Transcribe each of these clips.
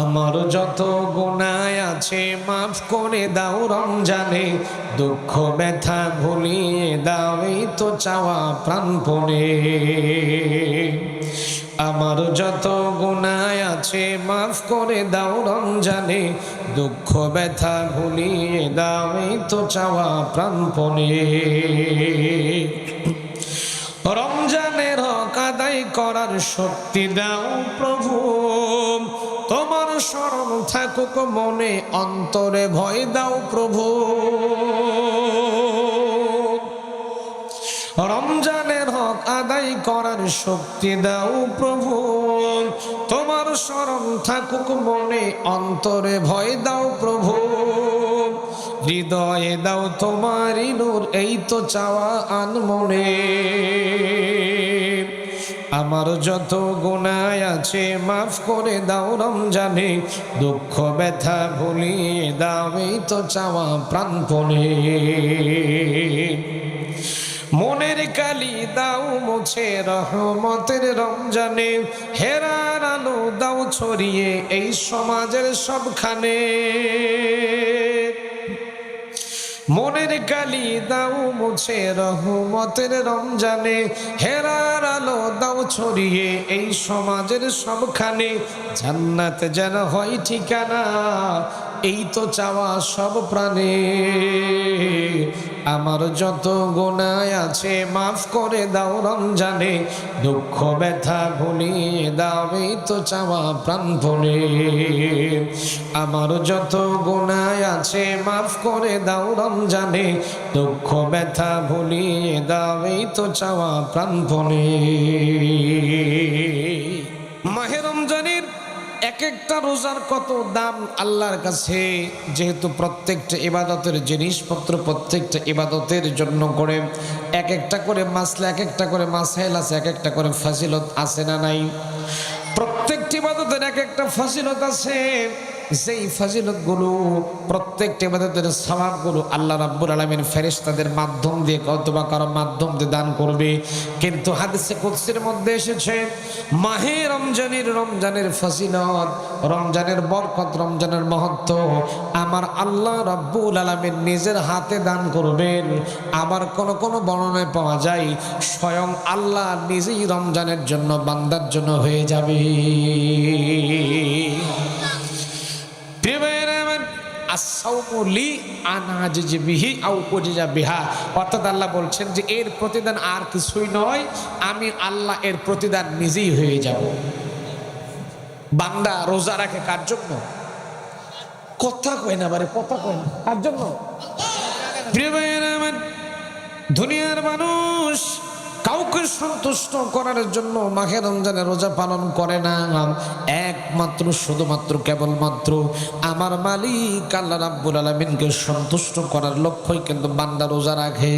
আমার যত গুনায় আছে মাফ করে দাও রমজানে। দুঃখ, ব্যথা ভুলিয়ে দাও, এই তো চাওয়া প্রাণপণে। আমার যত গুনায় আছে মাফ করে দাও রমজানে। দুঃখ, ব্যথা ভুলিয়ে দাও, এই তো চাওয়া প্রাণপণে। রমজানের হক আদায় করার শক্তি দাও প্রভু। তোমার স্মরণ থাকুক মনে, অন্তরে ভয় দাও প্রভু। রমজানের হক আদায় করার শক্তি দাও প্রভু। তোমার স্মরণ থাকুক মনে, অন্তরে ভয় দাও প্রভু। হৃদয়ে দাও তোমারই নূর, এই তো চাওয়া আনমনে। আমার যত গুণায় আছে মাফ করে দাও রমজানে। দুঃখ, ব্যথা ভুলিয়ে দাও, এই তো চাওয়া প্রাণপণে। মনের কালি দাও মুছে রহমতের রমজানে। হেরার আলো দাও ছড়িয়ে এই সমাজের সবখানে। মনের কালি দাও, মুছে রহমতের রমজানে। হেরার আলো দাও ছড়িয়ে এই সমাজের সবখানে। জান্নাত যেন হয় ঠিকানা এই তো চাওয়া সব প্রাণে। আমার যত গোনায় আছে মাফ করে দাও রমজানে। দুঃখ, ব্যথা ভুলিয়ে দাও এই তো চাওয়া প্রাণপণে আমার যত গোনায় আছে মাফ করে দাও রমজানে। দুঃখ, ব্যথা ভুলিয়ে দাও এই তো চাওয়া প্রাণপণে মাহে রমজানের এক একটা রোজার কত দাম আল্লাহর কাছে? যেহেতু প্রত্যেকটা ইবাদতের জিনিসপত্র প্রত্যেকটা ইবাদতের জন্য করে, এক একটা করে মাসলে এক একটা করে মাসাইল আছে, এক একটা করে ফাজিলত আছে না নাই? প্রত্যেকটি ইবাদতের এক একটা ফাজিলত আছে। যেই ফাজিলতগুলো প্রত্যেকটি ইবাদতের স্বভাবগুলো আল্লাহ রাব্বুল আলমিন ফেরেশতাদের মাধ্যম দিয়ে অথবা কারও মাধ্যম দিয়ে দান করবে। কিন্তু হাদিসে কুদসির মধ্যে এসেছে, মাহে রমজানের রমজানের ফাজিলত, রমজানের বরকত, রমজানের মহত্ব আমার আল্লাহ রাব্বুল আলমিন নিজের হাতে দান করবেন। আবার কোন কোন বর্ণনায় পাওয়া যায়, স্বয়ং আল্লাহ নিজেই রমজানের জন্য বান্দার জন্য হয়ে যাবে। প্রিয় ভাইয়েরা আমার, আস-সাওমু লি বিহি উজিজা বিহা। অর্থাৎ আল্লাহ বলছেন যে এর প্রতিদান আর কিছুই নয় আমি আল্লাহ এর প্রতিদান নিজেই হয়ে যাব। বান্দা রোজা রাখে কার জন্য? কথা কয় না বারে কথা কয় না কার জন্য? প্রিয় ভাইয়েরা দুনিয়ার মানুষ কাউকে সন্তুষ্ট করার জন্য মাঘে রমজানে রোজা পালন করে না। একমাত্র, শুধুমাত্র, কেবলমাত্র আমার মালিক আল্লাহ রাব্বুল আলমিনকে সন্তুষ্ট করার লক্ষ্যই কিন্তু বান্দা রোজা রাখে।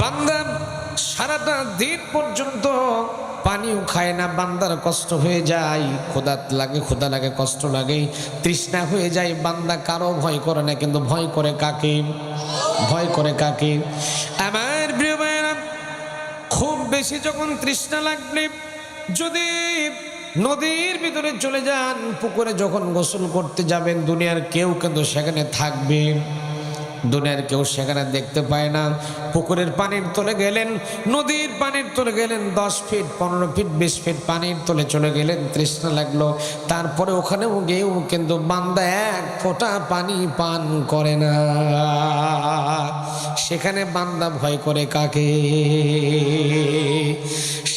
বান্দা সারাটা দিন পর্যন্ত পানিও খায় না, বান্দার কষ্ট হয়ে যায় খোদাত লাগে ক্ষুদা লাগে, কষ্ট লাগে, তৃষ্ণা হয়ে যায়, বান্দা কারও ভয় করে না, কিন্তু ভয় করে কাকে? ভয় করে কাকে? আমার প্রিয় খুব বেশি যখন তৃষ্ণা লাগবে, যদি নদীর ভিতরে চলে যান, পুকুরে যখন গোসল করতে যাবেন, দুনিয়ার কেউ কিন্তু সেখানে থাকবে। দুনিয়ার কেউ সেখানে দেখতে পায় না। পুকুরের পানির তলে গেলেন, নদীর পানির তলে গেলেন, দশ ফিট পনেরো ফিট বিশ ফিট পানির তলে চলে গেলেন, তৃষ্ণা লাগল। তারপরে ওখানেও গিয়েও কিন্তু বান্দা এক ফোঁটা পানি পান করে না। সেখানে বান্দা ভয় করে কাকে?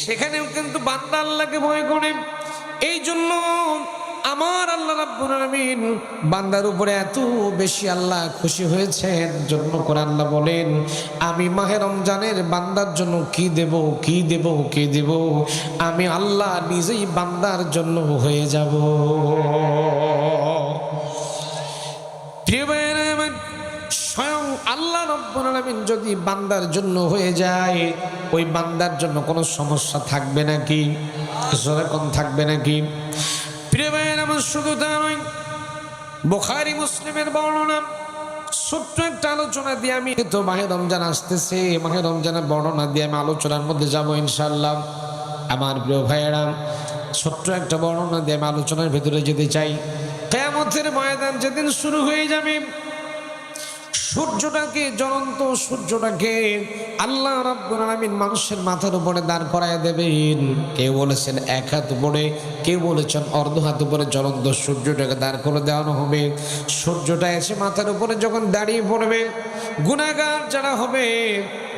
সেখানেও কিন্তু বান্দা আল্লাহকে ভয় করে। এই জন্য আমার আল্লাহ রাব্বুল আলামিন বান্দার উপরে এত বেশি আল্লাহ খুশি হয়েছেন। জন্য করে আল্লাহ বলেন, আমি মাহে রমজানের বান্দার জন্য কি দেব কি দেব কি দেব? আমি আল্লাহ নিজেই বান্দার জন্য হয়ে যাব। স্বয়ং আল্লাহ রব্বুল আলামিন যদি বান্দার জন্য হয়ে যায়, ওই বান্দার জন্য কোনো সমস্যা থাকবে নাকি? সেরকম থাকবে নাকি? প্রিয় শুধু তা নয়, বোখারি মুসলিমের বর্ণনা, ছোট্ট একটা আলোচনা দিয়ে আমি তো মাহে রমজান আসতেছে, মাহে রমজানের বর্ণনা দিয়ে আমি আলোচনার মধ্যে যাব ইনশাল্লাহ আমার প্রিয় ভাইয়েরা, ছোট্ট একটা বর্ণনা দিয়ে আমি আলোচনার ভেতরে যেতে চাই। কেয়ামতের ময়দান যেদিন শুরু হয়ে যাবে সূর্যটাকে, জ্বলন্ত সূর্যটাকে আল্লাহ রাব্বুল মানুষের মাথার উপরে দাঁড় করায় দেবেন। কেউ বলেছেন এক হাত উপরে, কেউ বলেছেন অর্ধ হাত উপরে জ্বলন্ত সূর্যটাকে দাঁড় করে দেওয়ানো হবে। সূর্যটা এসে মাথার উপরে যখন দাঁড়িয়ে পড়বে গুণাগার যারা হবে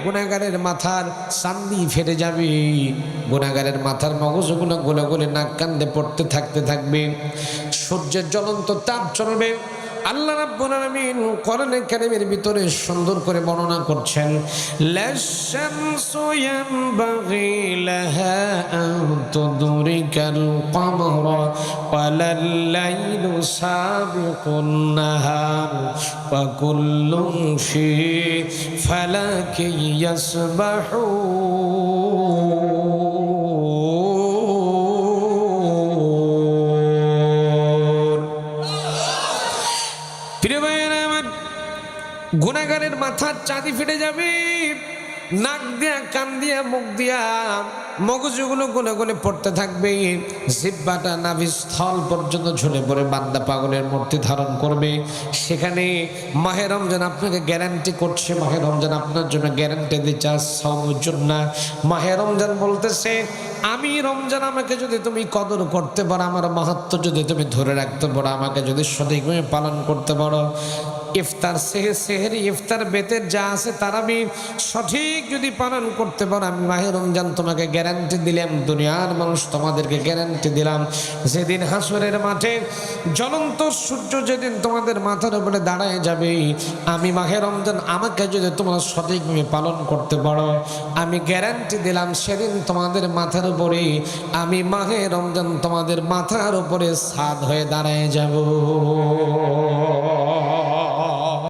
গুণাগারের মাথার চান্দি ফেটে যাবে। গুণাগারের মাথার মগজগুলো গোলে গোলে নাক কান্দে পড়তে থাকতে থাকবে। সূর্যের জ্বলন্ত তাপ চলবে। আল্লাহ রাব্বুল আলামিন কোরআনে কারীমের ভিতরে সুন্দর করে বর্ণনা করছেন লাশামসু ইয়ানবাগি লাহা আন কমরা, ওয়ালাল লাইলু সাবিকুন নাহার, ওয়া ফি ফালাকি ইয়াসবাহুন। গুণাগারের মাথার চাঁদি ফেটে যাবে। নাক দিয়া, কান দিয়া, মুখ দিয়া মগজগুলো গুনে গুনে পড়তে থাকবে। জিব্বাটা নাভিস্থল পর্যন্ত ঝুলে পড়ে বান্দা পাগলের মূর্তি ধারণ করবে। সেখানে মাহে রমজান আপনাকে গ্যারান্টি করছে, মাহে রমজান আপনার জন্য গ্যারান্টি দিচ্ছে সৌজন্য মাহে রমজান বলতেছে, আমি রমজান আমাকে যদি তুমি কদর করতে পারো, আমার মাহাত্ম যদি তুমি ধরে রাখতে পারো, আমাকে যদি সঠিকভাবে পালন করতে পারো ইফতার সেহে সেহের, ইফতার বেতের যা আছে তার আমি সঠিক যদি পালন করতে পারো, আমি মাহে রমজান তোমাকে গ্যারান্টি দিলাম, দুনিয়ার মানুষ তোমাদেরকে গ্যারান্টি দিলাম। যেদিন হাসরের মাঠে জ্বলন্ত সূর্য যেদিন তোমাদের মাথার উপরে দাঁড়ায় যাবে, আমি মাহে রমজান আমাকে যদি তোমরা সঠিকভাবে পালন করতে পারো, আমি গ্যারান্টি দিলাম সেদিন তোমাদের মাথার উপরে, আমি মাহে রমজান তোমাদের মাথার উপরে সাদ হয়ে দাঁড়ায় যাব।